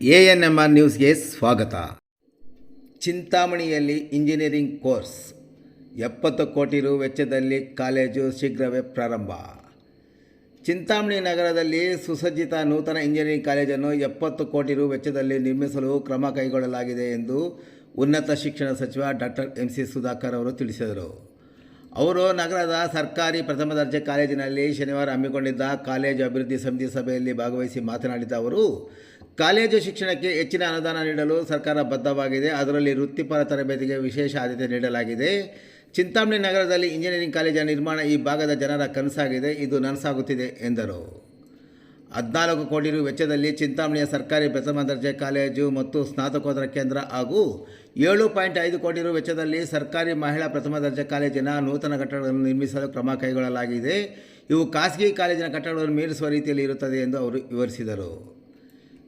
A N M R ನ್ಯೂಸ್ಗೆ ಸ್ವಾಗತ. ಚಿಂತಾಮಣಿಯಲ್ಲಿ ಇಂಜಿನಿಯರಿಂಗ್ ಕೋರ್ಸ್. ಎಪ್ಪತ್ತು ಕೋಟಿ ರು ವೆಚ್ಚದಲ್ಲಿ ಕಾಲೇಜು ಶೀಘ್ರವೇ ಪ್ರಾರಂಭ. ಚಿಂತಾಮಣಿ ನಗರದಲ್ಲಿ ಸುಸಜ್ಜಿತ ನೂತನ ಇಂಜಿನಿಯರಿಂಗ್ ಕಾಲೇಜನ್ನು ಎಪ್ಪತ್ತು ಕೋಟಿ ರು ವೆಚ್ಚದಲ್ಲಿ ನಿರ್ಮಿಸಲು ಕ್ರಮ ಕೈಗೊಳ್ಳಲಾಗಿದೆ ಎಂದು ಉನ್ನತ ಶಿಕ್ಷಣ ಸಚಿವ ಡಾಕ್ಟರ್ ಎಂ ಸಿ ಸುಧಾಕರ್ ಅವರು ತಿಳಿಸಿದರು. ಅವರು ನಗರದ ಸರ್ಕಾರಿ ಪ್ರಥಮ ದರ್ಜೆ ಕಾಲೇಜಿನಲ್ಲಿ ಶನಿವಾರ ಹಮ್ಮಿಕೊಂಡಿದ್ದ ಕಾಲೇಜು ಅಭಿವೃದ್ಧಿ ಸಮಿತಿ ಸಭೆಯಲ್ಲಿ ಭಾಗವಹಿಸಿ ಮಾತನಾಡಿದ ಅವರು, ಕಾಲೇಜು ಶಿಕ್ಷಣಕ್ಕೆ ಹೆಚ್ಚಿನ ಅನುದಾನ ನೀಡಲು ಸರ್ಕಾರ ಬದ್ಧವಾಗಿದೆ. ಅದರಲ್ಲಿ ವೃತ್ತಿಪರ ತರಬೇತಿಗೆ ವಿಶೇಷ ಆದ್ಯತೆ ನೀಡಲಾಗಿದೆ. ಚಿಂತಾಮಣಿ ನಗರದಲ್ಲಿ ಇಂಜಿನಿಯರಿಂಗ್ ಕಾಲೇಜಿನ ನಿರ್ಮಾಣ ಈ ಭಾಗದ ಜನರ ಕನಸಾಗಿದೆ. ಇದು ನನಸಾಗುತ್ತಿದೆ, ಎಂದರು. ಹದಿನಾಲ್ಕು ಕೋಟಿ ರು ವೆಚ್ಚದಲ್ಲಿ ಚಿಂತಾಮಣಿಯ ಸರ್ಕಾರಿ ಪ್ರಥಮ ದರ್ಜೆ ಕಾಲೇಜು ಮತ್ತು ಸ್ನಾತಕೋತ್ತರ ಕೇಂದ್ರ ಹಾಗೂ ಏಳು ಪಾಯಿಂಟ್ ಐದು ಕೋಟಿ ರು ವೆಚ್ಚದಲ್ಲಿ ಸರ್ಕಾರಿ ಮಹಿಳಾ ಪ್ರಥಮ ದರ್ಜೆ ಕಾಲೇಜಿನ ನೂತನ ಕಟ್ಟಡಗಳನ್ನು ನಿರ್ಮಿಸಲು ಕ್ರಮ ಕೈಗೊಳ್ಳಲಾಗಿದೆ. ಇವು ಖಾಸಗಿ ಕಾಲೇಜಿನ ಕಟ್ಟಡಗಳನ್ನು ಮೀರಿಸುವ ರೀತಿಯಲ್ಲಿ ಇರುತ್ತದೆ ಎಂದು ಅವರು ವಿವರಿಸಿದರು.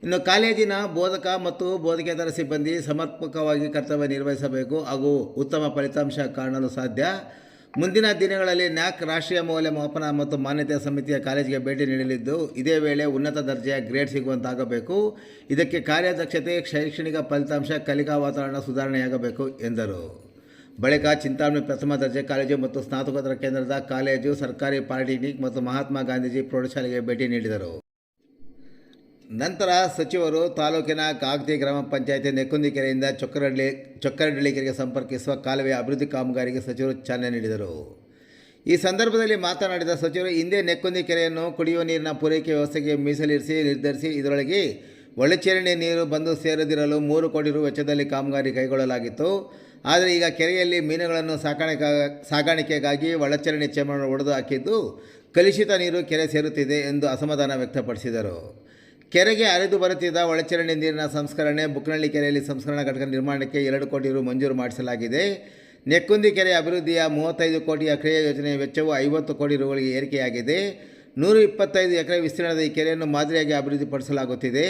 ಇನ್ನು ಕಾಲೇಜಿನ ಬೋಧಕ ಮತ್ತು ಬೋಧಕೇತರ ಸಿಬ್ಬಂದಿ ಸಮರ್ಪಕವಾಗಿ ಕರ್ತವ್ಯ ನಿರ್ವಹಿಸಬೇಕು ಹಾಗೂ ಉತ್ತಮ ಫಲಿತಾಂಶ ಕಾಣಲು ಸಾಧ್ಯ. ಮುಂದಿನ ದಿನಗಳಲ್ಲಿ ನ್ಯಾಕ್ ರಾಷ್ಟ್ರೀಯ ಮೌಲ್ಯಮಾಪನ ಮತ್ತು ಮಾನ್ಯತೆ ಸಮಿತಿಯ ಕಾಲೇಜಿಗೆ ಭೇಟಿ ನೀಡಲಿದ್ದು, ಇದೇ ವೇಳೆ ಉನ್ನತ ದರ್ಜೆಯ ಗ್ರೇಡ್ ಸಿಗುವಂತಾಗಬೇಕು. ಇದಕ್ಕೆ ಕಾರ್ಯದಕ್ಷತೆ, ಶೈಕ್ಷಣಿಕ ಫಲಿತಾಂಶ, ಕಲಿಕಾ ವಾತಾವರಣ ಸುಧಾರಣೆಯಾಗಬೇಕು ಎಂದರು. ಬಳಿಕ ಚಿಂತಾಮಣಿ ಪ್ರಥಮ ದರ್ಜೆ ಕಾಲೇಜು ಮತ್ತು ಸ್ನಾತಕೋತ್ತರ ಕೇಂದ್ರದ ಕಾಲೇಜು, ಸರ್ಕಾರಿ ಪಾಲಿಟೆಕ್ನಿಕ್ ಮತ್ತು ಮಹಾತ್ಮ ಗಾಂಧೀಜಿ ಪ್ರೌಢಶಾಲೆಗೆ ಭೇಟಿ ನೀಡಿದರು. ನಂತರ ಸಚಿವರು ತಾಲೂಕಿನ ಕಾಗ್ದಿ ಗ್ರಾಮ ಪಂಚಾಯತಿ ನೆಕ್ಕುಂದಿ ಕೆರೆಯಿಂದ ಚೊಕ್ಕರಹಳ್ಳಿ ಕೆರೆಗೆ ಸಂಪರ್ಕಿಸುವ ಕಾಲುವೆ ಅಭಿವೃದ್ಧಿ ಕಾಮಗಾರಿಗೆ ಸಚಿವರು ಚಾಲನೆ ನೀಡಿದರು. ಈ ಸಂದರ್ಭದಲ್ಲಿ ಮಾತನಾಡಿದ ಸಚಿವರು, ಹಿಂದೆ ನೆಕ್ಕುಂದಿ ಕೆರೆಯನ್ನು ಕುಡಿಯುವ ನೀರಿನ ಪೂರೈಕೆ ವ್ಯವಸ್ಥೆಗೆ ಮೀಸಲಿರಿಸಿ, ನಿರ್ಧರಿಸಿ, ಇದರೊಳಗೆ ಒಳಚರಂಡಿ ನೀರು ಬಂದು ಸೇರದಿರಲು ಮೂರು ಕೋಟಿ ರು ವೆಚ್ಚದಲ್ಲಿ ಕಾಮಗಾರಿ ಕೈಗೊಳ್ಳಲಾಗಿತ್ತು. ಆದರೆ ಈಗ ಕೆರೆಯಲ್ಲಿ ಮೀನುಗಳನ್ನು ಸಾಕಾಣಿಕೆ, ಸಾಗಾಣಿಕೆಗಾಗಿ ಒಳಚರಂಡಿ ಚೇಮನ್ನು ಒಡೆದು ಹಾಕಿದ್ದು, ಕಲುಷಿತ ನೀರು ಕೆರೆ ಸೇರುತ್ತಿದೆ ಎಂದು ಅಸಮಾಧಾನ ವ್ಯಕ್ತಪಡಿಸಿದರು. ಕೆರೆಗೆ ಹರಿದು ಬರುತ್ತಿದ್ದ ಒಳಚರಂಡಿ ನೀರಿನ ಸಂಸ್ಕರಣೆ, ಬುಕ್ನಳ್ಳಿ ಕೆರೆಯಲ್ಲಿ ಸಂಸ್ಕರಣಾ ಘಟಕ ನಿರ್ಮಾಣಕ್ಕೆ ಎರಡು ಕೋಟಿ ರು ಮಂಜೂರು ಮಾಡಿಸಲಾಗಿದೆ. ನೆಕ್ಕುಂದಿ ಕೆರೆ ಅಭಿವೃದ್ಧಿಯ ಮೂವತ್ತೈದು ಕೋಟಿಯ ಕ್ರಿಯಾ ಯೋಜನೆಯ ವೆಚ್ಚವು ಐವತ್ತು ಕೋಟಿ ರುಗಳಿಗೆ ಏರಿಕೆಯಾಗಿದೆ. ನೂರ ಇಪ್ಪತ್ತೈದು ಎಕರೆ ವಿಸ್ತೀರ್ಣದ ಈ ಕೆರೆಯನ್ನು ಮಾದರಿಯಾಗಿ ಅಭಿವೃದ್ಧಿಪಡಿಸಲಾಗುತ್ತಿದೆ.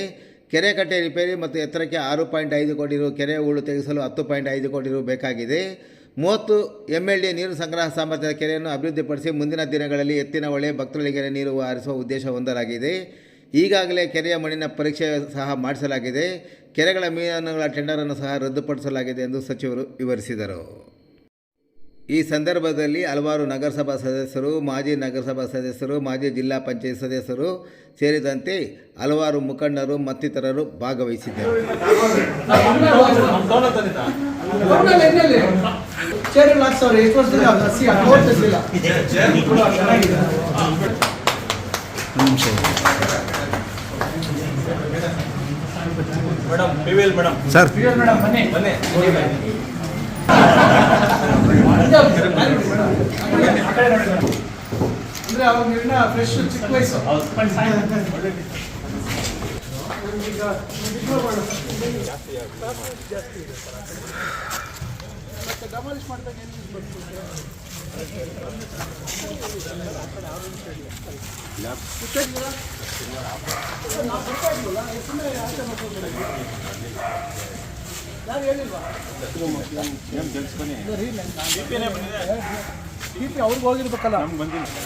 ಕೆರೆ ಕಟ್ಟೆ ರಿಪೇರಿ ಮತ್ತು ಎತ್ತರಕ್ಕೆ ಆರು ಪಾಯಿಂಟ್ ಐದು ಕೋಟಿ ರು ಕೆರೆ ಹೂಳು ತೆಗೆಸಲು ಹತ್ತು ಪಾಯಿಂಟ್ ಐದು ಕೋಟಿ ರು ಬೇಕಾಗಿದೆ. ಮೂವತ್ತು ಎಂ ಎಲ್ ಡಿ ನೀರು ಸಂಗ್ರಹ ಸಾಮರ್ಥ್ಯದ ಕೆರೆಯನ್ನು ಅಭಿವೃದ್ಧಿಪಡಿಸಿ ಮುಂದಿನ ದಿನಗಳಲ್ಲಿ ಎತ್ತಿನ ಹೊಳೆ ಭಕ್ತರಿಗೆ ನೀರು ಹರಿಸುವ ಉದ್ದೇಶ ಹೊಂದಲಾಗಿದೆ. ಈಗಾಗಲೇ ಕೆರೆಯ ಮಣ್ಣಿನ ಪರೀಕ್ಷೆ ಸಹ ಮಾಡಿಸಲಾಗಿದೆ. ಕೆರೆಗಳ ಮೀನುಗಳ ಟೆಂಡರನ್ನು ಸಹ ರದ್ದುಪಡಿಸಲಾಗಿದೆ ಎಂದು ಸಚಿವರು ವಿವರಿಸಿದರು. ಈ ಸಂದರ್ಭದಲ್ಲಿ ಹಲವಾರು ನಗರಸಭಾ ಸದಸ್ಯರು, ಮಾಜಿ ನಗರಸಭಾ ಸದಸ್ಯರು, ಮಾಜಿ ಜಿಲ್ಲಾ ಪಂಚಾಯತ್ ಸದಸ್ಯರು ಸೇರಿದಂತೆ ಹಲವಾರು ಮುಖಂಡರು, ಮತ್ತಿತರರು ಭಾಗವಹಿಸಿದ್ದರು. Madam P V L madam. Sir. Madam ಬನ್ನಿ ಬನ್ನಿ. ಅಂದ್ರೆ ಅವಾಗ ನೀವಿನ್ನ ಫ್ರೆಶ್ ಚಿಕ್ಕ ವಯಸ್ಸು. ಈಗ ಮತ್ತೆ ಡಬಲಿಶ್ ಮಾಡಿದಾಗ ಏನು ಯಾರು ಹೇಳಿಲ್ವಾ ಬಿ ಪಿ ಅವ್ರಿಗೆ ಹೋಗಿರ್ಬೇಕಲ್ಲ ನೋಡಿದ್ದೀನಲ್ಲ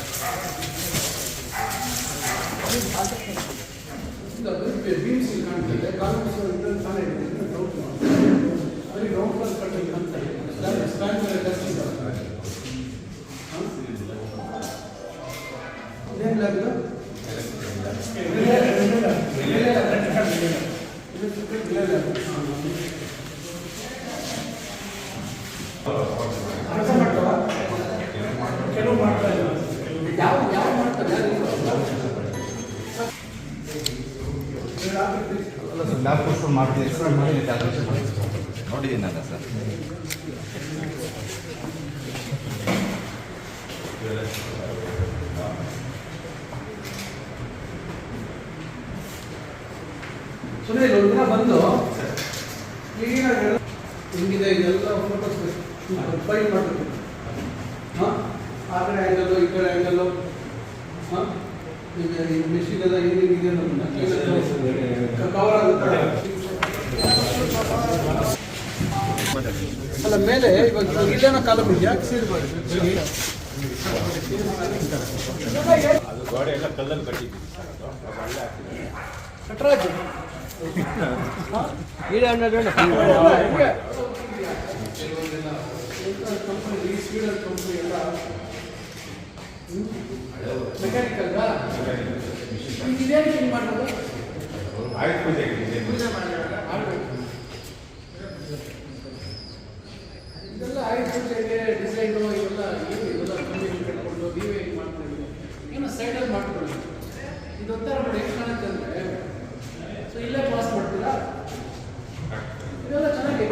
ಸುಮ್ಮನೆ ಒಂದು ದಿನ ಬಂದು ಕ್ಲೀನಾಗಿ ಹಿಂಗಿದೆ ಇದೆಲ್ಲ ಫೋಟೋಸ್ ಫೈಲ್ ಮಾಡಬೇಕು. ಹಾಂ? ಆ ಕಡೆ ಆ್ಯಂಗಲ್ಲು ಈ ಕಡೆ ಆ್ಯಂಗಲ್ಲು ಹಾಂ? ಈಗ ಈ ಮೆಷಿನ್ ಎಲ್ಲ ಅನ್ನೋದನ್ನ ಕವರ್ ಆಗುತ್ತೆ? ಅಲ್ಲ ಮೇಲೆ ಇವಾಗ ಇಲ್ಲೇನೋ ಕಾಲಮ್ ಇದೆಯಾ ಅದು ಗೋಡೆ ಎಲ್ಲ ಕಲ್ಲಲ್ಲಿ ಕಟ್ಟಿದ್ದೀವಿ ನಟರಾಜ್ ಮೆಕ್ಯಾನಿಕಲ್ ಇದೇನು ಹಿಂಗೆ ಮಾಡೋದು ಇದೆಲ್ಲ ಆಯ್ತು ಪೂಜೆಗೆ ಡಿಸೈನು ಇವೆಲ್ಲ ಏನು ಇದೆಲ್ಲ ಕಮ್ಮಿ ಕಟ್ಕೊಂಡು ನೀವೇ ಇದು ಮಾಡ್ತೀವಿ ಏನೋ ಸೈಡಲ್ಲಿ ಮಾಡ್ಕೊಳ್ಳಿ ಇದೊಂಥರ ನೋಡಿ ಎಷ್ಟು ಕಾಣುತ್ತೆ ಅಂದರೆ ಸೊ ಇಲ್ಲೇ ಪಾಸ್ ಮಾಡ್ತೀರಾ ಇದೆಲ್ಲ ಚೆನ್ನಾಗಿದೆ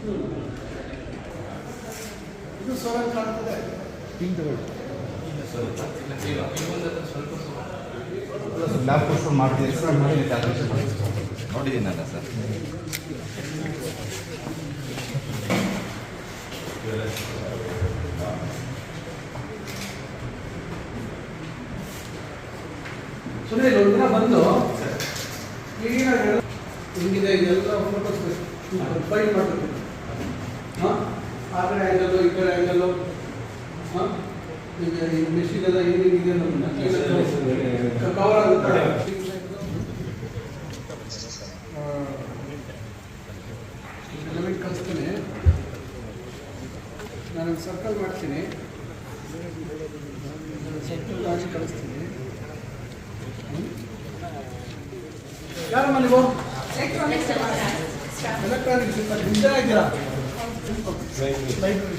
ಹ್ಮ್. ಇದು ಸೋಲನ್ ಕಾಣ್ತದೆ ಲ್ಯಾಬ್ ಕೋರ್ಸ್ ಮಾಡ್ತೀವಿ ಎಕ್ಸ್ಪ್ಲೇನ್ ಮಾಡಿ ಕ್ಯಾಲ್ಕುಲೇಷನ್ ಮಾಡಿ ನೋಡಿದ್ದೀನಲ್ಲ ಸರ್. ಸುಮ್ಮನೆ ಒಂದು ದಿನ ಬಂದು ಕ್ಲೀನಾಗಿ ಹಿಂಗಿದೆ ಇದೆಲ್ಲ ಫೋಟೋಸ್ ಫೈಲ್ ಮಾಡಬೇಕು. ಹಾಂ? ಆ ಕಡೆ ಆ್ಯಂಗಲ್ಲು ಈ ಕಡೆ ಆ್ಯಂಗಲ್ಲು ಹಾಂ? ಈಗ ಈ ಮೆಷಿನ್ ಏನೇನಿದೆ ಕವರ್ ಆಗುತ್ತೆ? ಎಲಿಮೆಂಟ್ ಕಳಿಸ್ತೀನಿ ನಾನು ಸರ್ಕಲ್ ಮಾಡ್ತೀನಿ. ಸರ್ಕಲ್ ಹಾಕಿ ಕಳಿಸ್ತೀನಿ ಯಾರಮ್ಮ ನೀವು ಎಲೆಕ್ಟ್ರಾನಿಕ್ಸ್ ಹಿಂದೆ. ಇದ್ದೀರಾ ಲೈಬ್ರರಿ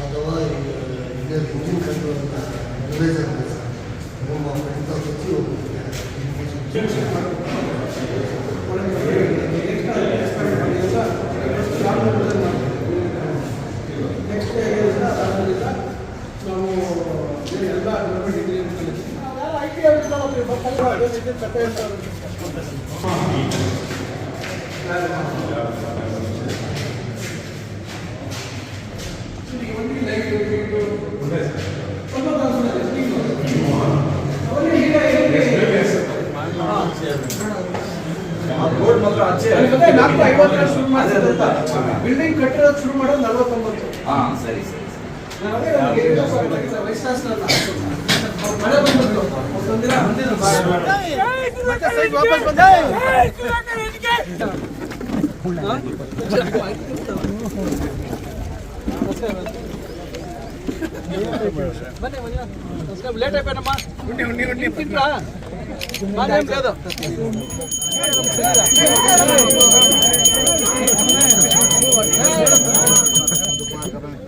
ಅಥವಾ ಈಗ ಇಂಜಿನ್ ಕಂಟ್ರೋಲ್ ಅಡ್ವೈಸರ್ ನಮ್ಮ ಫ್ರೆಂಡ್ಸ್ ಹಚ್ಚಿ ನೆಕ್ಸ್ಟ್ ಡೇ ನಾವು ಎಲ್ಲ ಗೌರ್ಮೆಂಟ್ ಇಂಜಿನಿಯರ್ ಕಲಿತೀವಿ ಐ ಟಿ ಐ ಕಟ್ಟೆ ಅಂತ ಬಿಲ್ಡಿಂಗ್ ಕಟ್ಟಿರೋದು ಶುರು ಮಾಡೋದು ನಲವತ್ತೊಂಬತ್ತು ಹಾಂ ಸರಿ ಸರಿ ನಾನು ಅದೇ ನನಗೆ ಇದು ಸ್ವಲ್ಪ ವಯಸ್ಸಾಸ್ತ್ರಲ್ಲ. ಅವ್ರು ಮಳೆ ಬಂದ್ಬಿಟ್ಟು ಒಂದೊಂದಿನ ಬಂದಿದ್ರು ಮತ್ತೆ ಸೈಡ್ ವಾಪಸ್ ಬಂದ ಬನ್ನಿ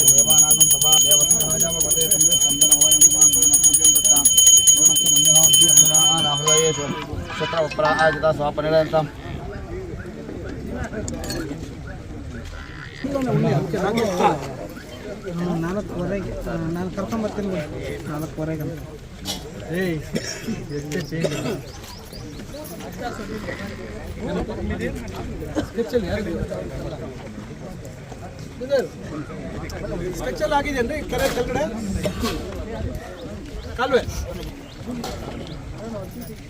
ದಾರ ಕಟ್ಬೇಕು ಸ್ವಾಪನಿರಂತ ನಾಲ್ಕುವರೆಗೆ ನಾನು ಕರ್ಕೊಂಬರ್ತೀನಿ ಬಿಡಿ ನಾಲ್ಕುವರೆಗೆ ಅಂತ ಏಯ್ ಎಷ್ಟೇ ಚೇಂಜ್ ಸ್ಕೆಚಲ್ಲಿ ಸ್ಕೆಚಲ್ಲಿ ಆಗಿದೆಯೇನ್ರಿ ಕೆರೆ ಕೆಳಗಡೆ ಕಾಲುವೆ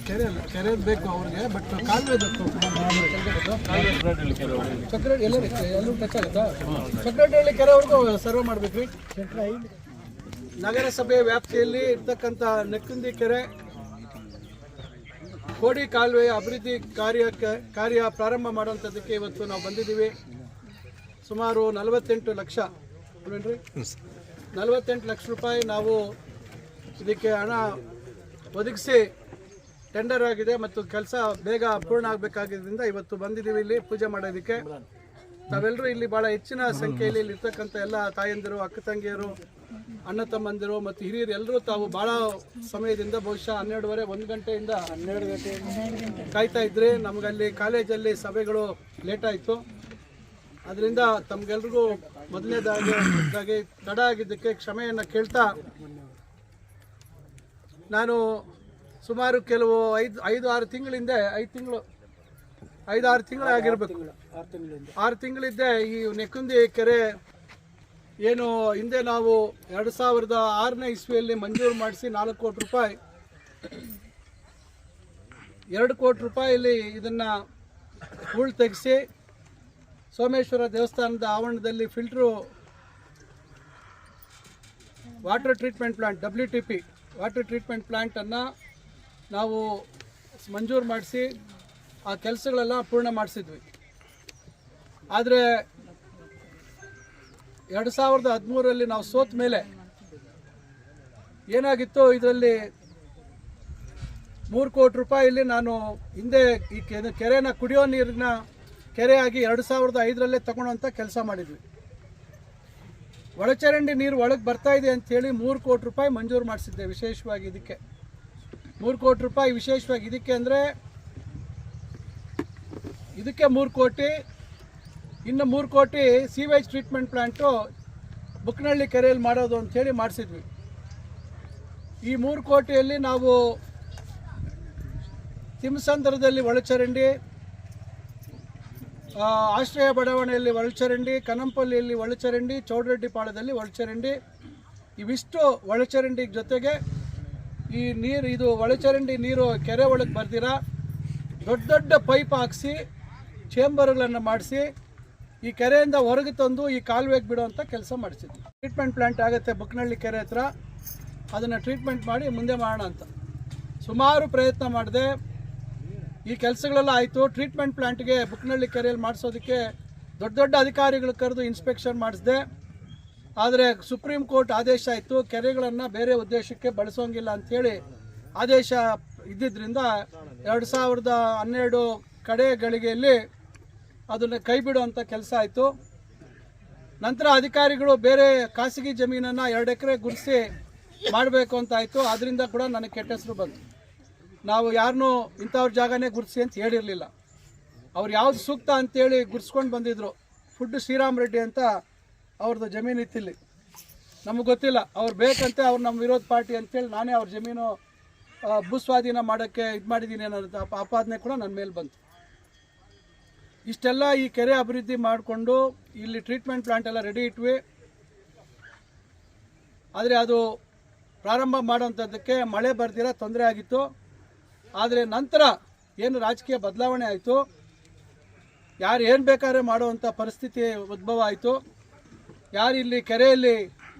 ಕೆರೆ ಕೆರೆ ಬೇಕು ಅವ್ರಿಗೆ ಬಟ್ ಕಾಲುವೆ ಬೇಕು. ಚಕ್ರಹಳ್ಳಿ ಎಲ್ಲ ಎಲ್ಲೂ ಟಚ್ ಆಗುತ್ತಾ? ಚಕ್ರಹಳ್ಳಿ ಕೆರೆವರೆಗೂ ಸರ್ವೆ ಮಾಡ್ಬೇಕ್ರಿ. ನಗರಸಭೆ ವ್ಯಾಪ್ತಿಯಲ್ಲಿ ಇರ್ತಕ್ಕಂಥ ನೆಕ್ಕುಂದಿ ಕೆರೆ, ಕೋಡಿ ಕಾಲುವೆ ಅಭಿವೃದ್ಧಿ ಕಾರ್ಯಕ್ಕೆ ಕಾರ್ಯ ಪ್ರಾರಂಭ ಮಾಡುವಂಥದ್ದಕ್ಕೆ ಇವತ್ತು ನಾವು ಬಂದಿದ್ದೀವಿ. ಸುಮಾರು ನಲವತ್ತೆಂಟು ಲಕ್ಷ, ಅಲ್ವೇನ್ರಿ? ನಲವತ್ತೆಂಟು ಲಕ್ಷ ರೂಪಾಯಿ ನಾವು ಇದಕ್ಕೆ ಹಣ ಒದಗಿಸಿ ಟೆಂಡರ್ ಆಗಿದೆ ಮತ್ತು ಕೆಲಸ ಬೇಗ ಪೂರ್ಣ ಆಗಬೇಕಾಗಿದ್ದರಿಂದ ಇವತ್ತು ಬಂದಿದ್ದೀವಿ ಇಲ್ಲಿ ಪೂಜೆ ಮಾಡೋದಕ್ಕೆ. ತಾವೆಲ್ಲರೂ ಇಲ್ಲಿ ಭಾಳ ಹೆಚ್ಚಿನ ಸಂಖ್ಯೆಯಲ್ಲಿ ಇಲ್ಲಿ ಇರ್ತಕ್ಕಂಥ ಎಲ್ಲ ತಾಯಂದಿರು, ಅಕ್ಕ ತಂಗಿಯರು, ಅಣ್ಣ ತಮ್ಮಂದಿರು ಮತ್ತು ಹಿರಿಯರು ಎಲ್ಲರೂ ತಾವು ಭಾಳ ಸಮಯದಿಂದ ಬಹುಶಃ ಹನ್ನೆರಡುವರೆ, ಒಂದು ಗಂಟೆಯಿಂದ ಹನ್ನೆರಡು ಗಂಟೆ ಕಾಯ್ತಾ ಇದ್ರಿ ನಮಗಲ್ಲಿ ಕಾಲೇಜಲ್ಲಿ ಸಭೆಗಳು ಲೇಟ್ ಆಯಿತು. ಅದರಿಂದ ತಮಗೆಲ್ರಿಗೂ ಮೊದಲನೇದಾಗಿ ತಡ ಆಗಿದ್ದಕ್ಕೆ ಕ್ಷಮೆಯನ್ನು ಕೇಳ್ತಾ ನಾನು ಸುಮಾರು ಕೆಲವು ಐದು ಐದು ಆರು ತಿಂಗಳಿಂದ ಐದು ತಿಂಗಳು ಐದು ಆರು ತಿಂಗಳು ಆಗಿರ್ಬೇಕು. ಆರು ತಿಂಗಳಿದ್ದೆ ಈ ನೆಕ್ಕುಂದಿ ಕೆರೆ ಏನು ಹಿಂದೆ ನಾವು ಎರಡು ಸಾವಿರದ ಆರನೇ ಇಸ್ವಿಯಲ್ಲಿ ಮಂಜೂರು ಮಾಡಿಸಿ ನಾಲ್ಕು ಕೋಟಿ ರೂಪಾಯಿ. ಎರಡು ಕೋಟಿ ರೂಪಾಯಿಲಿ ಇದನ್ನು ಹೂಳು ತೆಗೆಸಿ ಸೋಮೇಶ್ವರ ದೇವಸ್ಥಾನದ ಆವರಣದಲ್ಲಿ filter water treatment plant W T P water treatment ಪ್ಲಾಂಟನ್ನು ನಾವು ಮಂಜೂರು ಮಾಡಿಸಿ ಆ ಕೆಲಸಗಳೆಲ್ಲ ಪೂರ್ಣ ಮಾಡಿಸಿದ್ವಿ. ಆದರೆ ಎರಡು ಸಾವಿರದ ಹದಿಮೂರರಲ್ಲಿ ನಾವು ಸೋತ ಮೇಲೆ ಏನಾಗಿತ್ತು ಇದರಲ್ಲಿ ಮೂರು ಕೋಟಿ ರೂಪಾಯಿಯಲ್ಲಿ ನಾನು ಹಿಂದೆ ಈ ಕೆರೆನ, ಕುಡಿಯೋ ನೀರಿನ ಕೆರೆಯಾಗಿ ಎರಡು ಸಾವಿರದ ಐದರಲ್ಲೇ ತಗೊಳ್ಳೋಂಥ ಕೆಲಸ ಮಾಡಿದ್ವಿ. ಒಳಚರಂಡಿ ನೀರು ಒಳಗೆ ಬರ್ತಾ ಇದೆ ಅಂಥೇಳಿ ಮೂರು ಕೋಟಿ ರೂಪಾಯಿ ಮಂಜೂರು ಮಾಡಿಸಿದ್ದೆ ವಿಶೇಷವಾಗಿ ಇದಕ್ಕೆ. ಮೂರು ಕೋಟಿ ರೂಪಾಯಿ ವಿಶೇಷವಾಗಿ ಇದಕ್ಕೆ ಅಂದರೆ ಇದಕ್ಕೆ ಮೂರು ಕೋಟಿ, ಇನ್ನು ಮೂರು ಕೋಟಿ ಸೀವೇಜ್ ಟ್ರೀಟ್ಮೆಂಟ್ ಪ್ಲ್ಯಾಂಟು ಬುಕ್ನಹಳ್ಳಿ ಕೆರೆಯಲ್ಲಿ ಮಾಡೋದು ಅಂಥೇಳಿ ಮಾಡಿಸಿದ್ವಿ. ಈ ಮೂರು ಕೋಟಿಯಲ್ಲಿ ನಾವು ತಿಮ್ಸಂದ್ರದಲ್ಲಿ ಒಳಚರಂಡಿ ಆಶ್ರಯ ಬಡಾವಣೆಯಲ್ಲಿ ಒಳಚರಂಡಿ, ಕನಂಪಲ್ಲಿಯಲ್ಲಿ ಒಳಚರಂಡಿ, ಚೌಡರೆಡ್ಡಿ ಪಾಳದಲ್ಲಿ ಒಳಚರಂಡಿ, ಇವಿಷ್ಟು ಒಳಚರಂಡಿ ಜೊತೆಗೆ ಈ ನೀರು, ಇದು ಒಳಚರಂಡಿ ನೀರು ಕೆರೆ ಒಳಗೆ ಬರ್ದಿರ? ದೊಡ್ಡ ದೊಡ್ಡ ಪೈಪ್ ಹಾಕ್ಸಿ, ಚೇಂಬರ್ಗಳನ್ನು ಮಾಡಿಸಿ, ಈ ಕೆರೆಯಿಂದ ಹೊರಗೆ ತಂದು ಈ ಕಾಲುವೆಗೆ ಬಿಡುವಂಥ ಕೆಲಸ ಮಾಡಿಸಿದ್ವಿ. ಟ್ರೀಟ್ಮೆಂಟ್ ಪ್ಲಾಂಟ್ ಆಗುತ್ತೆ ಬುಕ್ನಳ್ಳಿ ಕೆರೆ ಹತ್ರ. ಅದನ್ನು ಟ್ರೀಟ್ಮೆಂಟ್ ಮಾಡಿ ಮುಂದೆ ಮಾಡೋಣ ಅಂತ. ಸುಮಾರು ಪ್ರಯತ್ನ ಮಾಡಿದೆ. ಈ ಕೆಲಸಗಳೆಲ್ಲ ಆಯಿತು. ಟ್ರೀಟ್ಮೆಂಟ್ ಪ್ಲಾಂಟ್ಗೆ ಬುಕ್ನಳ್ಳಿ ಕೆರೆಯಲ್ಲಿ ಮಾಡಿಸೋದಕ್ಕೆ ದೊಡ್ಡ ದೊಡ್ಡ ಅಧಿಕಾರಿಗಳು ಕರೆದು ಇನ್ಸ್ಪೆಕ್ಷನ್ ಮಾಡಿಸಿದೆ. ಆದರೆ ಸುಪ್ರೀಂ ಕೋರ್ಟ್ ಆದೇಶ ಆಯಿತು ಕೆರೆಗಳನ್ನು ಬೇರೆ ಉದ್ದೇಶಕ್ಕೆ ಬಳಸೋಂಗಿಲ್ಲ ಅಂಥೇಳಿ ಆದೇಶ ಇದ್ದಿದ್ದರಿಂದ ಎರಡು ಸಾವಿರದ ಹನ್ನೆರಡು ಕಡೆ ಗಳಿಗೆಯಲ್ಲಿ ಅದನ್ನು ಕೈ ಬಿಡುವಂಥ ಕೆಲಸ ಆಯಿತು. ನಂತರ ಅಧಿಕಾರಿಗಳು ಬೇರೆ ಖಾಸಗಿ ಜಮೀನನ್ನು ಎರಡು ಎಕರೆ ಗುಡಿಸಿ ಮಾಡಬೇಕು ಅಂತ ಆಯಿತು. ಅದರಿಂದ ಕೂಡ ನನಗೆ ಕೆಟ್ಟ ಹೆಸರು ಬಂತು. ನಾವು ಯಾರನ್ನೂ ಇಂಥವ್ರ ಜಾಗನೇ ಗುರ್ಸಿ ಅಂತ ಹೇಳಿರಲಿಲ್ಲ. ಅವ್ರು ಯಾವ್ದು ಸೂಕ್ತ ಅಂತೇಳಿ ಗುರ್ಸ್ಕೊಂಡು ಬಂದಿದ್ರು. ಫುಡ್ ಶ್ರೀರಾಮ್ ರೆಡ್ಡಿ ಅಂತ ಅವ್ರದ್ದು ಜಮೀನು ಇತ್ತಿಲ್ಲಿ. ನಮಗೆ ಗೊತ್ತಿಲ್ಲ, ಅವ್ರು ಬೇಕಂತೆ ಅವ್ರು ನಮ್ಮ ವಿರೋಧ ಪಾರ್ಟಿ ಅಂತೇಳಿ ನಾನೇ ಅವ್ರ ಜಮೀನು ಭೂಸ್ವಾಧೀನ ಮಾಡೋಕ್ಕೆ ಇದು ಮಾಡಿದ್ದೀನಿ ಅನ್ನೋದು ಆಪಾದನೆ ಕೂಡ ನನ್ನ ಮೇಲೆ ಬಂತು. ಇಷ್ಟೆಲ್ಲ ಈ ಕೆರೆ ಅಭಿವೃದ್ಧಿ ಮಾಡಿಕೊಂಡು ಇಲ್ಲಿ ಟ್ರೀಟ್ಮೆಂಟ್ ಪ್ಲಾಂಟ್ ಎಲ್ಲ ರೆಡಿ ಇಟ್ವಿ. ಆದರೆ ಅದು ಪ್ರಾರಂಭ ಮಾಡೋಂಥದ್ದಕ್ಕೆ ಮಳೆ ಬರ್ದಿರ ತೊಂದರೆ ಆಗಿತ್ತು. ಆದರೆ ನಂತರ ಏನು ರಾಜಕೀಯ ಬದಲಾವಣೆ ಆಯಿತು. ಯಾರು ಏನು ಬೇಕಾದ್ರೆ ಮಾಡುವಂಥ ಪರಿಸ್ಥಿತಿ ಉದ್ಭವ ಆಯಿತು. ಯಾರು ಇಲ್ಲಿ ಕೆರೆಯಲ್ಲಿ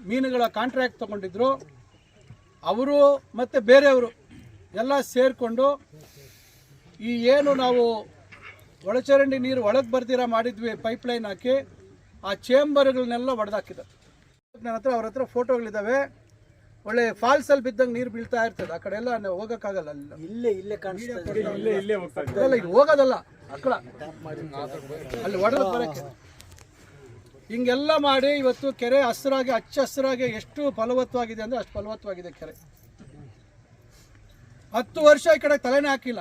ಮೀನುಗಳ ಕಾಂಟ್ರಾಕ್ಟ್ ತಗೊಂಡಿದ್ರು ಅವರು ಮತ್ತು ಬೇರೆಯವರು ಎಲ್ಲ ಸೇರಿಕೊಂಡು ಈ ಏನು ನಾವು ಒಳಚರಂಡಿ ನೀರು ಒಳಗೆ ಬರ್ದಿರ ಮಾಡಿದ್ವಿ ಪೈಪ್ಲೈನ್ ಹಾಕಿ ಆ ಚೇಂಬರ್ಗಳನ್ನೆಲ್ಲ ಒಡೆದಾಕಿದ್ದಾರೆ ನನ್ನ ಹತ್ರ ಅವ್ರ ಹತ್ರ ಫೋಟೋಗಳಿದ್ದಾವೆ ಒಳ್ಳೆ ಫಾಲ್ಸಲ್ಲಿ ಬಿದ್ದಂಗೆ ನೀರು ಬೀಳ್ತಾ ಇರ್ತದೆ ಆ ಕಡೆ ಎಲ್ಲ ಹೋಗಕ್ಕಾಗಲ್ಲ ಅಲ್ಲಿ. ಇಲ್ಲೇ ಇಲ್ಲೇ ಕಾಣಿಸ್ತಾ ಅದಲ್ಲ ಇದು. ಹೋಗೋದಲ್ಲ ಅಕ್ಕಳ ಅಲ್ಲಿ ಒಡೆದು ಬರಕ್ಕೆ. ಹಿಂಗೆಲ್ಲ ಮಾಡಿ ಇವತ್ತು ಕೆರೆ ಹಸಿರಾಗಿ ಹಚ್ಚ ಹಸಿರಾಗಿ ಎಷ್ಟು ಫಲವತ್ತವಾಗಿದೆ ಅಂದರೆ ಅಷ್ಟು ಫಲವತ್ತವಾಗಿದೆ ಕೆರೆ. ಹತ್ತು ವರ್ಷ ಈ ಕಡೆ ತಲೆನೇ ಹಾಕಿಲ್ಲ.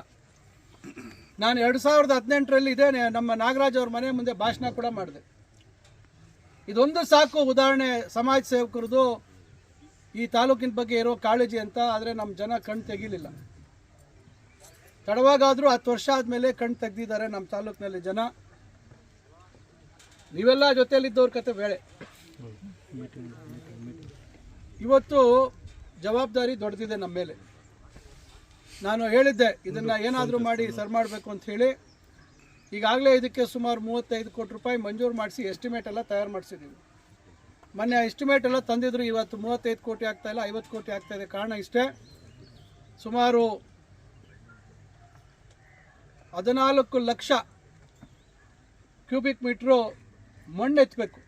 ನಾನು ಎರಡು ಸಾವಿರದ ಹದಿನೆಂಟರಲ್ಲಿ ಇದೇ ನಮ್ಮ ನಾಗರಾಜ್ ಅವ್ರ ಮನೆ ಮುಂದೆ ಭಾಷಣ ಕೂಡ ಮಾಡಿದೆ. ಇದೊಂದು ಸಾಕು ಉದಾಹರಣೆ ಸಮಾಜ ಸೇವಕರದು ಈ ತಾಲೂಕಿನ ಬಗ್ಗೆ ಇರೋ ಕಾಳಜಿ ಅಂತ, ಆದರೆ ನಮ್ಮ ಜನ ಕಣ್ ತೆಗಿಲಿಲ್ಲ. ತಡವಾಗಾದರೂ ಹತ್ತು ವರ್ಷ ಆದಮೇಲೆ ಕಣ್ ತೆಗ್ದಿದ್ದಾರೆ ನಮ್ಮ ತಾಲೂಕಿನಲ್ಲಿ ಜನ. ನೀವೆಲ್ಲ ಜೊತೆಯಲ್ಲಿದ್ದವ್ರ ಕತೆ ಬೇಳೆ. ಇವತ್ತು ಜವಾಬ್ದಾರಿ ದೊಡ್ಡದಿದೆ ನಮ್ಮ ಮೇಲೆ. ನಾನು ಹೇಳಿದ್ದೆ, ಇದನ್ನು ಏನಾದರೂ ಮಾಡಿ ಸರ್ ಮಾಡಬೇಕು ಅಂತ ಹೇಳಿ. ಈಗಾಗಲೇ ಇದಕ್ಕೆ ಸುಮಾರು ಮೂವತ್ತೈದು ಕೋಟಿ ರೂಪಾಯಿ ಮಂಜೂರು ಮಾಡಿಸಿ ಎಸ್ಟಿಮೇಟ್ ಎಲ್ಲ ತಯಾರು ಮಾಡಿಸಿದ್ದೀವಿ. ಮೊನ್ನೆ ಎಸ್ಟಿಮೇಟ್ ಎಲ್ಲ ತಂದಿದ್ರು, ಇವತ್ತು ಮೂವತ್ತೈದು ಕೋಟಿ ಆಗ್ತಾ ಇಲ್ಲ, ಐವತ್ತು ಕೋಟಿ ಆಗ್ತಾ ಇದೆ ಕಾರಣ ಇಷ್ಟೇ. ಸುಮಾರು ಹದಿನಾಲ್ಕು ಲಕ್ಷ ಕ್ಯೂಬಿಕ್ ಮೀಟ್ರು ಮಣ್ಣು ಎತ್ತಬೇಕು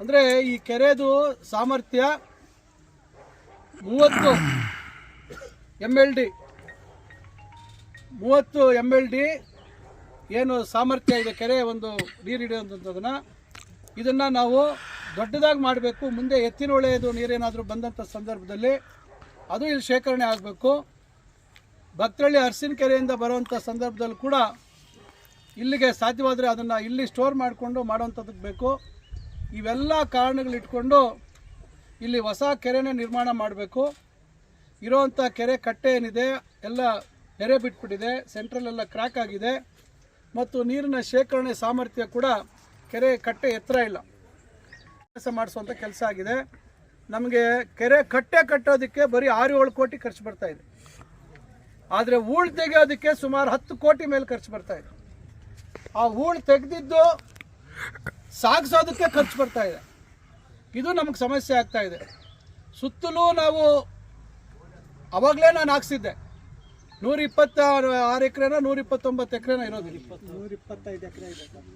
ಅಂದರೆ ಈ ಕೆರೆದು ಸಾಮರ್ಥ್ಯ ಮೂವತ್ತು ಎಂ ಎಲ್ ಡಿ ಮೂವತ್ತು ಎಂ ಎಲ್ ಡಿ ಏನು ಸಾಮರ್ಥ್ಯ ಇದೆ, ಕೆರೆ ಒಂದು ನೀರು ಹಿಡಿಯುವಂಥದ್ದನ್ನು ಇದನ್ನು ನಾವು ದೊಡ್ಡದಾಗಿ ಮಾಡಬೇಕು, ಮುಂದೆ ಎತ್ತಿನ ಒಳ್ಳೆಯದು ನೀರೇನಾದರೂ ಬಂದಂಥ ಸಂದರ್ಭದಲ್ಲಿ ಅದು ಇಲ್ಲಿ ಶೇಖರಣೆ ಆಗಬೇಕು. ಭಕ್ತಳ್ಳಿ ಅರಸಿನ ಕೆರೆಯಿಂದ ಬರುವಂಥ ಸಂದರ್ಭದಲ್ಲೂ ಕೂಡ ಇಲ್ಲಿಗೆ ಸಾಧ್ಯವಾದರೆ ಅದನ್ನು ಇಲ್ಲಿ ಸ್ಟೋರ್ ಮಾಡಿಕೊಂಡು ಮಾಡುವಂಥದ್ದಕ್ಕೆ ಬೇಕು. ಇವೆಲ್ಲ ಕಾರಣಗಳಿಟ್ಕೊಂಡು ಇಲ್ಲಿ ಹೊಸ ಕೆರೆನೇ ನಿರ್ಮಾಣ ಮಾಡಬೇಕು. ಇರೋವಂಥ ಕೆರೆ ಕಟ್ಟೆ ಏನಿದೆ, ಎಲ್ಲ ನೆರೆ ಬಿಟ್ಬಿಟ್ಟಿದೆ ಸೆಂಟ್ರಲೆಲ್ಲ ಕ್ರ್ಯಾಕ್ ಆಗಿದೆ, ಮತ್ತು ನೀರಿನ ಶೇಖರಣೆ ಸಾಮರ್ಥ್ಯ ಕೂಡ ಕೆರೆ ಕಟ್ಟೆ ಎತ್ತರ ಇಲ್ಲ. ಕೆಲಸ ಮಾಡಿಸುವಂಥ ಕೆಲಸ ಆಗಿದೆ. ನಮಗೆ ಕೆರೆ ಕಟ್ಟೆ ಕಟ್ಟೋದಕ್ಕೆ ಬರೀ ಆರು ಏಳು ಕೋಟಿ ಖರ್ಚು ಬರ್ತಾ ಇದೆ. ಆದರೆ ಹೂಳು ತೆಗೆಯೋದಕ್ಕೆ ಸುಮಾರು ಹತ್ತು ಕೋಟಿ ಮೇಲೆ ಖರ್ಚು ಬರ್ತಾ ಇದೆ. ಆ ಹೂಳು ತೆಗೆದಿದ್ದು ಸಾಗಿಸೋದಕ್ಕೆ ಖರ್ಚು ಬರ್ತಾ ಇದೆ. ಇದು ನಮಗೆ ಸಮಸ್ಯೆ ಆಗ್ತಾ ಇದೆ. ಸುತ್ತಲೂ ನಾವು ಅವಾಗಲೇ ನಾನು ಹಾಕ್ಸಿದ್ದೆ. ನೂರ ಇಪ್ಪತ್ತ ಆರು ಎಕರೆನ ನೂರ ಇಪ್ಪತ್ತೊಂಬತ್ತು ಎಕರೆನ ಇರೋದು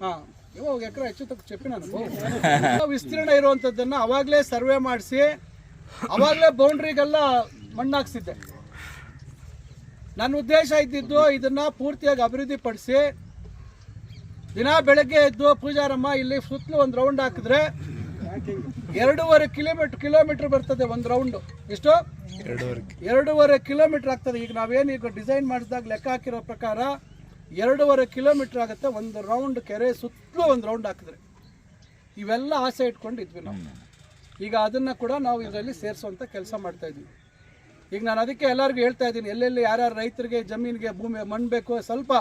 ಹಾಂ. ಇವಾಗ ಎಕರೆ ಹೆಚ್ಚು ತಕ್ಕ ಚೆಪ್ಪಿ ನಾನು. ವಿಸ್ತೀರ್ಣ ಇರುವಂಥದ್ದನ್ನು ಅವಾಗಲೇ ಸರ್ವೆ ಮಾಡಿಸಿ ಅವಾಗಲೇ ಬೌಂಡ್ರಿಗೆಲ್ಲ ಮಣ್ಣು ಹಾಕ್ಸಿದ್ದೆ. ನನ್ನ ಉದ್ದೇಶ ಇದ್ದಿದ್ದು ಇದನ್ನು ಪೂರ್ತಿಯಾಗಿ ಅಭಿವೃದ್ಧಿಪಡಿಸಿ ದಿನ ಬೆಳಗ್ಗೆ ಎದ್ದು ಪೂಜಾರಮ್ಮ ಇಲ್ಲಿ ಸುತ್ತಲೂ ಒಂದು ರೌಂಡ್ ಹಾಕಿದ್ರೆ ಎರಡೂವರೆ ಕಿಲೋಮೀಟರ್ ಕಿಲೋಮೀಟರ್ ಬರ್ತದೆ ಒಂದು ರೌಂಡು ಎಷ್ಟು? ಎರಡೂವರೆ ಕಿಲೋಮೀಟರ್ ಆಗ್ತದೆ. ಈಗ ನಾವೇನು ಈಗ ಡಿಸೈನ್ ಮಾಡಿದಾಗ ಲೆಕ್ಕ ಹಾಕಿರೋ ಪ್ರಕಾರ ಎರಡೂವರೆ ಕಿಲೋಮೀಟರ್ ಆಗುತ್ತೆ ಒಂದು ರೌಂಡ್ ಕೆರೆ ಸುತ್ತಲೂ ಒಂದು ರೌಂಡ್ ಹಾಕಿದ್ರೆ. ಇವೆಲ್ಲ ಆಸೆ ಇಟ್ಕೊಂಡು ಇದ್ವಿ ನಾವು ಈಗ ಅದನ್ನು ಕೂಡ ನಾವು ಇದರಲ್ಲಿ ಸೇರಿಸುವಂಥ ಕೆಲಸ ಮಾಡ್ತಾ ಇದ್ವಿ ಈಗ ನಾನು ಅದಕ್ಕೆ ಎಲ್ಲರಿಗೂ ಹೇಳ್ತಾ ಇದ್ದೀನಿ. ಎಲ್ಲೆಲ್ಲಿ ಯಾರ್ಯಾರು ರೈತರಿಗೆ ಜಮೀನಿಗೆ ಭೂಮಿ ಮಣ್ಣು ಬೇಕು ಸ್ವಲ್ಪ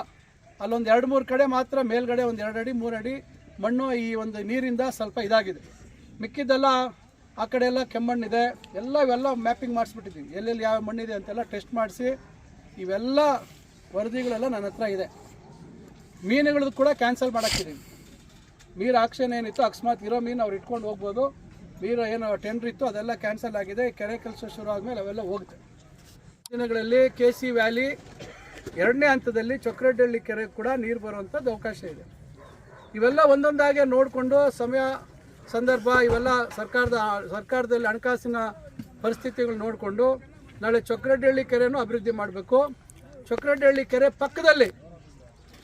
ಅಲ್ಲೊಂದು ಎರಡು ಮೂರು ಕಡೆ ಮಾತ್ರ ಮೇಲ್ಗಡೆ ಒಂದು ಎರಡು ಅಡಿ, ಮೂರು ಅಡಿ ಮಣ್ಣು ಈ ಒಂದು ನೀರಿಂದ ಸ್ವಲ್ಪ ಇದಾಗಿದೆ. ಮಿಕ್ಕಿದ್ದೆಲ್ಲ ಆ ಕಡೆ ಎಲ್ಲ ಕೆಮ್ಮಣ್ಣಿದೆ. ಎಲ್ಲ ಇವೆಲ್ಲ ಮ್ಯಾಪಿಂಗ್ ಮಾಡಿಸ್ಬಿಟ್ಟಿದ್ದೀವಿ. ಎಲ್ಲೆಲ್ಲಿ ಯಾವ ಮಣ್ಣಿದೆ ಅಂತೆಲ್ಲ ಟೆಸ್ಟ್ ಮಾಡಿಸಿ ಇವೆಲ್ಲ ವರದಿಗಳೆಲ್ಲ ನನ್ನ ಹತ್ರ ಇದೆ. ಮೀನುಗಳದ್ದು ಕೂಡ ಕ್ಯಾನ್ಸಲ್ ಮಾಡಾಕಿದ್ದೀವಿ ನೀರು ಆಕ್ಷನ್ ಏನಿತ್ತು, ಅಕಸ್ಮಾತ್ ಇರೋ ಮೀನು ಅವ್ರು ಇಟ್ಕೊಂಡು ಹೋಗ್ಬೋದು. ನೀರು ಏನು ಟೆಂಡ್ರ್ ಇತ್ತು, ಅದೆಲ್ಲ ಕ್ಯಾನ್ಸಲ್ ಆಗಿದೆ. ಕೆರೆ ಕೆಲಸ ಶುರು ಆದಮೇಲೆ ಅವೆಲ್ಲ ಹೋಗುತ್ತೆ ದಿನಗಳಲ್ಲಿ ಕೆ ಸಿ ವ್ಯಾಲಿ ಎರಡನೇ ಹಂತದಲ್ಲಿ ಚೊಕ್ರಡ್ಡಳ್ಳಿ ಕೆರೆ ಕೂಡ ನೀರು ಬರುವಂಥದ್ದು ಅವಕಾಶ ಇದೆ. ಇವೆಲ್ಲ ಒಂದೊಂದಾಗೆ ನೋಡಿಕೊಂಡು ಸಮಯ ಸಂದರ್ಭ ಇವೆಲ್ಲ ಸರ್ಕಾರದ ಸರ್ಕಾರದಲ್ಲಿ ಹಣಕಾಸಿನ ಪರಿಸ್ಥಿತಿಗಳು ನೋಡಿಕೊಂಡು ನಾಳೆ ಚೊಕ್ರಡ್ಡಳ್ಳಿ ಕೆರೆನೂ ಅಭಿವೃದ್ಧಿ ಮಾಡಬೇಕು. ಚೊಕ್ರಡ್ಡಳ್ಳಿ ಕೆರೆ ಪಕ್ಕದಲ್ಲಿ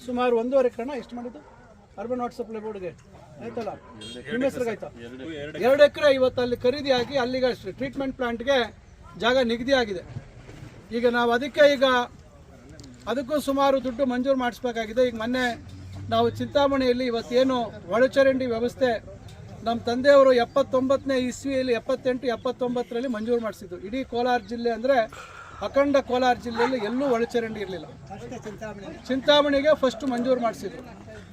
ಸುಮಾರು ಒಂದೂವರೆ ಕಣ ಎಷ್ಟು ಮಾಡಿದ್ದು? ಅರ್ಬನ್ ವಾಟರ್ ಸಪ್ಲೈ ಬೋರ್ಡ್ಗೆ ಆಯ್ತಲ್ಲ? ನಿಮ್ಮ ಹೆಸರಿಗಾಯ್ತಾ? ಎರಡು ಎಕರೆ. ಇವತ್ತು ಅಲ್ಲಿ ಖರೀದಿಯಾಗಿ ಅಲ್ಲಿಗೆ ಟ್ರೀಟ್ಮೆಂಟ್ ಪ್ಲಾಂಟ್ಗೆ ಜಾಗ ನಿಗದಿ ಆಗಿದೆ ಈಗ ನಾವು ಅದಕ್ಕೆ ಈಗ ಅದಕ್ಕೂ ಸುಮಾರು ದುಡ್ಡು ಮಂಜೂರು ಮಾಡಿಸ್ಬೇಕಾಗಿದೆ. ಈಗ ಮೊನ್ನೆ ನಾವು ಚಿಂತಾಮಣಿಯಲ್ಲಿ ಇವತ್ತೇನು ಒಳಚರಂಡಿ ವ್ಯವಸ್ಥೆ ನಮ್ಮ ತಂದೆಯವರು ಎಪ್ಪತ್ತೊಂಬತ್ತನೇ ಇಸ್ವಿಯಲ್ಲಿ ಎಪ್ಪತ್ತೆಂಟು, ಎಪ್ಪತ್ತೊಂಬತ್ತರಲ್ಲಿ ಮಂಜೂರು ಮಾಡಿಸಿದ್ದು ಇಡೀ ಕೋಲಾರ ಜಿಲ್ಲೆ ಅಂದರೆ ಅಖಂಡ ಕೋಲಾರ ಜಿಲ್ಲೆಯಲ್ಲಿ ಎಲ್ಲೂ ಒಳಚರಂಡಿ ಇರಲಿಲ್ಲ. ಚಿಂತಾಮಣಿಗೆ ಫಸ್ಟ್ ಮಂಜೂರು ಮಾಡಿಸಿದ್ರು.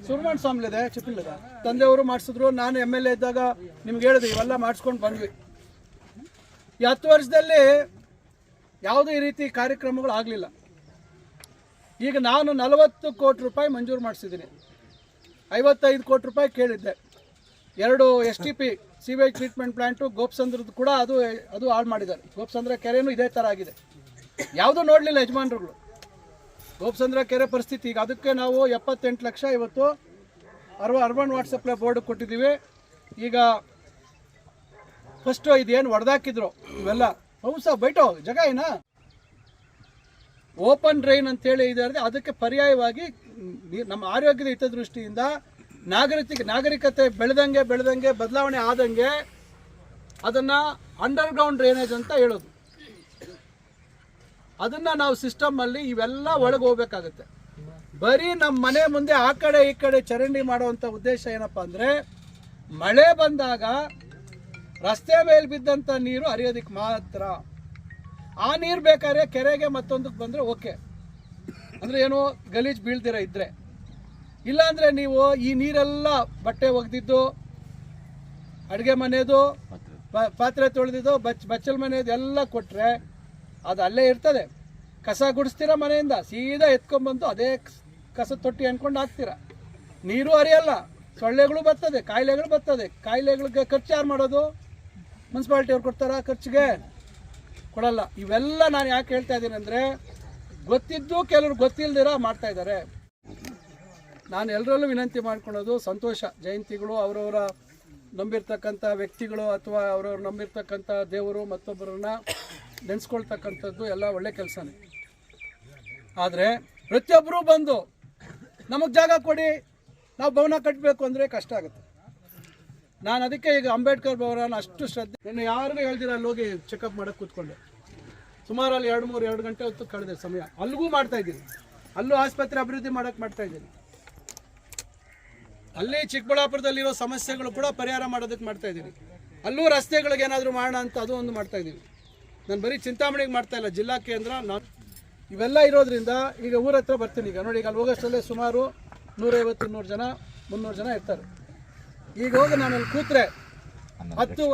ಸುರ್ಮಣ್ ಸ್ವಾಮಿಲಿದೆ ಚಿಪ್ಪಿಲ್ಲದ ತಂದೆಯವರು ಮಾಡಿಸಿದ್ರು. ನಾನು ಎಂ ಎಲ್ ಎ ಇದ್ದಾಗ ನಿಮ್ಗೆ ಹೇಳಿದೆ, ಇವೆಲ್ಲ ಮಾಡಿಸ್ಕೊಂಡು ಬಂದ್ವಿ. ಈ ಹತ್ತು ವರ್ಷದಲ್ಲಿ ಯಾವುದೇ ರೀತಿ ಕಾರ್ಯಕ್ರಮಗಳು ಆಗಲಿಲ್ಲ. ಈಗ ನಾನು ನಲವತ್ತು ಕೋಟಿ ರೂಪಾಯಿ ಮಂಜೂರು ಮಾಡಿಸಿದ್ದೀನಿ. ಐವತ್ತೈದು ಕೋಟಿ ರೂಪಾಯಿ ಕೇಳಿದ್ದೆ. ಎರಡು S T P sewage treatment plant ಗೋಪ್ಸಂದ್ರದ್ದು ಕೂಡ ಅದು ಅದು ಹಾಳು ಮಾಡಿದ್ದಾರೆ. ಗೋಪ್ಸಂದ್ರ ಕೆರೆನೂ ಇದೇ ಥರ ಆಗಿದೆ. ಯಾವುದೂ ನೋಡಲಿಲ್ಲ ಯಜಮಾನ್ರುಗಳು. ಗೋಪ್ಸಂದ್ರ ಕೆರೆ ಪರಿಸ್ಥಿತಿ, ಈಗ ಅದಕ್ಕೆ ನಾವು ಎಪ್ಪತ್ತೆಂಟು ಲಕ್ಷ ಇವತ್ತು ಅರ್ವ, ಅರ್ಬನ್ ವಾಟರ್ ಸಪ್ಲೈ ಬೋರ್ಡ್ ಕೊಟ್ಟಿದ್ದೀವಿ. ಈಗ ಫಸ್ಟು ಇದೇನು ಹೊಡೆದಾಕಿದ್ರು ಇವೆಲ್ಲ? ಹೌದು ಸರ್ ಬೈಟೋ, ಜಗ ಏನಾ? ಓಪನ್ ಡ್ರೈನ್ ಅಂತೇಳಿ ಇದೆ ಅದಕ್ಕೆ ಪರ್ಯಾಯವಾಗಿ ನಮ್ಮ ಆರೋಗ್ಯದ ಹಿತದೃಷ್ಟಿಯಿಂದ ನಾಗರಿಕ ನಾಗರಿಕತೆ ಬೆಳೆದಂಗೆ ಬೆಳೆದಂಗೆ ಬದಲಾವಣೆ ಆದಂಗೆ ಅದನ್ನು ಅಂಡರ್ಗ್ರೌಂಡ್ ಡ್ರೈನೇಜ್ ಅಂತ ಹೇಳೋದು. ಅದನ್ನ ನಾವು ಸಿಸ್ಟಮ್ ಅಲ್ಲಿ ಇವೆಲ್ಲ ಒಳಗೆ ಹೋಗ್ಬೇಕಾಗತ್ತೆ. ಬರೀ ನಮ್ಮ ಮನೆ ಮುಂದೆ ಆ ಕಡೆ ಈ ಕಡೆ ಚರಂಡಿ ಮಾಡುವಂಥ ಉದ್ದೇಶ ಏನಪ್ಪ ಅಂದರೆ ಮಳೆ ಬಂದಾಗ ರಸ್ತೆ ಮೇಲೆ ಬಿದ್ದಂಥ ನೀರು ಹರಿಯೋದಕ್ಕೆ ಮಾತ್ರ. ಆ ನೀರು ಬೇಕಾದ್ರೆ ಕೆರೆಗೆ ಮತ್ತೊಂದಕ್ಕೆ ಬಂದರೆ ಓಕೆ. ಅಂದರೆ ಏನೋ ಗಲೀಜು ಬೀಳ್ದಿರ ಇದ್ದರೆ ಇಲ್ಲಾಂದರೆ ನೀವು ಈ ನೀರೆಲ್ಲ ಬಟ್ಟೆ ಒಗೆದಿದ್ದು ಅಡುಗೆ ಮನೆಯದು ಪಾತ್ರೆ. ತೊಳೆದಿದ್ದು ಬಚ್ ಬಚ್ಚಲ ಮನೆಯದು ಎಲ್ಲ ಕೊಟ್ಟರೆ ಅದು ಅಲ್ಲೇ ಇರ್ತದೆ. ಕಸ ಗುಡಿಸ್ತೀರ ಮನೆಯಿಂದ ಸೀದಾ ಎತ್ಕೊಂಡ್ಬಂದು ಅದೇ ಕಸ್- ಕಸ ತೊಟ್ಟಿ ಅನ್ಕೊಂಡು ಹಾಕ್ತೀರ. ನೀರು ಅರಿಯಲ್ಲ ಸೊಳ್ಳೆಗಳು ಬರ್ತದೆ ಕಾಯಿಲೆಗಳು ಬರ್ತದೆ. ಕಾಯಿಲೆಗಳಿಗೆ ಖರ್ಚು ಯಾರು ಮಾಡೋದು? ಮುನ್ಸಿಪಾಲ್ಟಿಯವ್ರು ಕೊಡ್ತಾರಾ ಖರ್ಚಿಗೆ? ಕೊಡಲ್ಲ. ಇವೆಲ್ಲ ನಾನು ಯಾಕೆ ಹೇಳ್ತಾ ಇದ್ದೀನಿ ಅಂದರೆ ಗೊತ್ತಿದ್ದು ಕೆಲವರು ಗೊತ್ತಿಲ್ಲದಿರ ಮಾಡ್ತಾ ಇದ್ದಾರೆ. ನಾನು ಎಲ್ಲರಲ್ಲೂ ವಿನಂತಿ ಮಾಡ್ಕೊಳ್ಳೋದು ಸಂತೋಷ. ಜಯಂತಿಗಳು ಅವರವರ ನಂಬಿರ್ತಕ್ಕಂಥ ವ್ಯಕ್ತಿಗಳು ಅಥವಾ ಅವರವ್ರು ನಂಬಿರ್ತಕ್ಕಂಥ ದೇವರು ಮತ್ತೊಬ್ಬರನ್ನ ನೆನೆಸ್ಕೊಳ್ತಕ್ಕಂಥದ್ದು ಎಲ್ಲ ಒಳ್ಳೆ ಕೆಲಸನೇ. ಆದರೆ ಪ್ರತಿಯೊಬ್ಬರೂ ಬಂದು ನಮಗೆ ಜಾಗ ಕೊಡಿ, ನಾವು ಭವನ ಕಟ್ಟಬೇಕು ಅಂದರೆ ಕಷ್ಟ ಆಗುತ್ತೆ. ನಾನು ಅದಕ್ಕೆ ಈಗ ಅಂಬೇಡ್ಕರ್ ಭವನ ಅಷ್ಟು ಶ್ರದ್ಧೆ ನಾನು ಯಾರಿಗೂ ಹೇಳ್ದಿರ ಅಲ್ಲಿ ಹೋಗಿ ಚೆಕಪ್ ಮಾಡೋಕ್ಕೆ ಕೂತ್ಕೊಂಡೆ? ಸುಮಾರು ಅಲ್ಲಿ ಎರಡು ಮೂರು, ಎರಡು ಗಂಟೆ ಹೊತ್ತು ಕಳೆದೆ ಸಮಯ. ಅಲ್ಲಿಗೂ ಮಾಡ್ತಾ ಇದ್ದೀನಿ. ಅಲ್ಲೂ ಆಸ್ಪತ್ರೆ ಅಭಿವೃದ್ಧಿ ಮಾಡೋಕೆ ಮಾಡ್ತಾ ಇದ್ದೀನಿ. ಅಲ್ಲಿ ಚಿಕ್ಕಬಳ್ಳಾಪುರದಲ್ಲಿರೋ ಸಮಸ್ಯೆಗಳು ಕೂಡ ಪರಿಹಾರ ಮಾಡೋದಕ್ಕೆ ಮಾಡ್ತಾ ಇದ್ದೀನಿ. ಅಲ್ಲೂ ರಸ್ತೆಗಳಿಗೆ ಏನಾದರೂ ಮಾಡೋಣ ಅಂತ ಅದು ಒಂದು ಮಾಡ್ತಾ ಇದ್ದೀನಿ. ನಾನು ಬರೀ ಚಿಂತಾಮಣಿಗೆ ಮಾಡ್ತಾ ಇಲ್ಲ, ಜಿಲ್ಲಾ ಕೇಂದ್ರ, ನಾನು ಇವೆಲ್ಲ ಇರೋದ್ರಿಂದ ಈಗ ಊರ ಹತ್ರ ಬರ್ತೀನಿ. ಈಗ ನೋಡಿ, ಈಗ ಅಲ್ಲಿ ಹೋಗೋಷ್ಟರಲ್ಲೇ ಸುಮಾರು ನೂರೈವತ್ತು ಇನ್ನೂರು ಜನ, ಮುನ್ನೂರು ಜನ ಇರ್ತಾರೆ. ಈಗ ಹೋಗಿ ನಾನು ಅಲ್ಲಿ ಕೂತ್ರೆ ಹತ್ತು